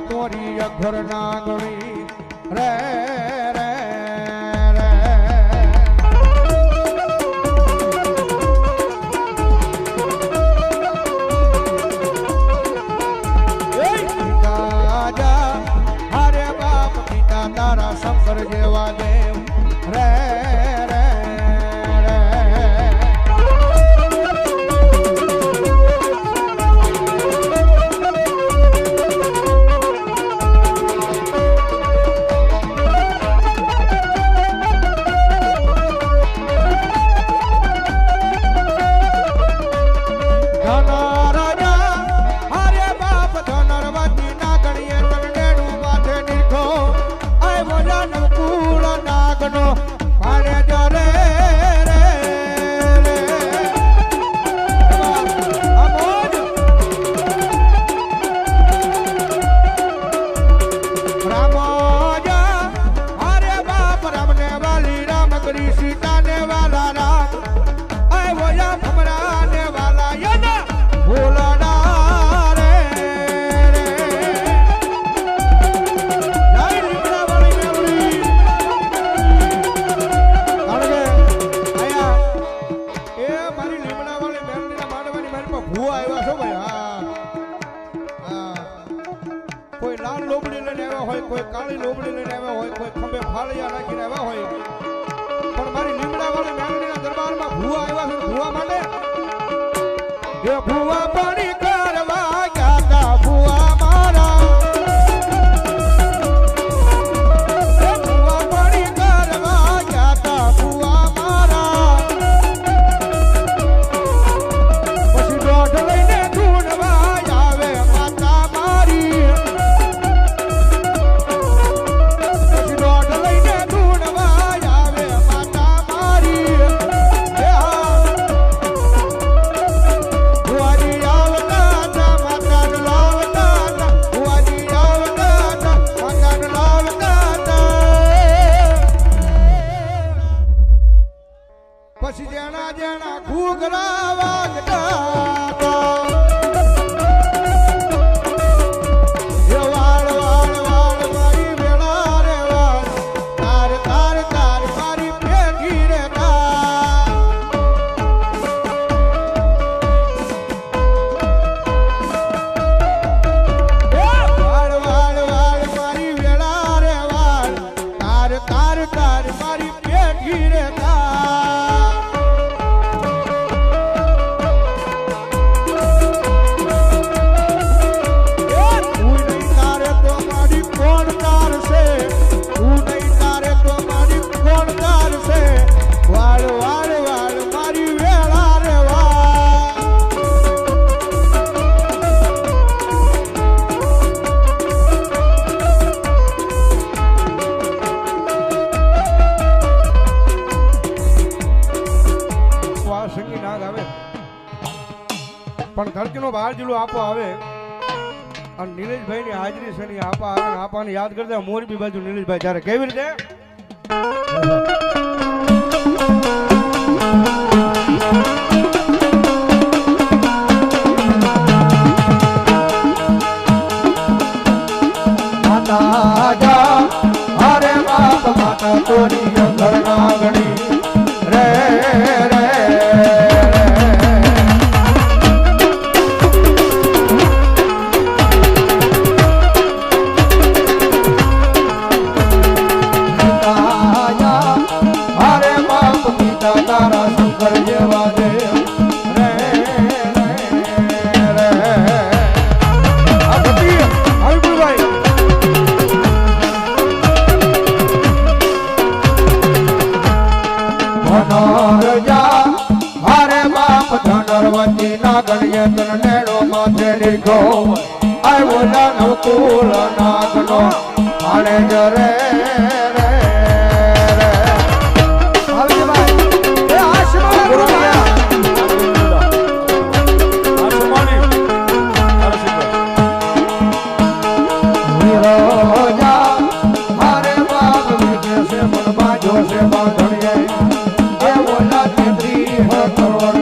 કોરી અખર ના ગુણી રે રે કોઈ ખંભે ફાળિયા નાખીને આવ્યા હોય. પણ મારી લીમડા વાળા નાનીના દરબારમાં ભૂવા આવ્યા છે, ભૂવા માટે? graba. પણ ધરતીનો બહાર જિલ્લો આપો આવે. અને નીલેશભાઈની હાજરી છે ને આપા આવે આપાને યાદ કરતા મોરબી બાજુ નીલેશભાઈ જ્યારે કેવી રીતે? ના ગણ્ય તરનેડો માથે લીધો આવ્યો કુલ નાગનો આણે જરે જોશે એ બોલા તેત્રી હો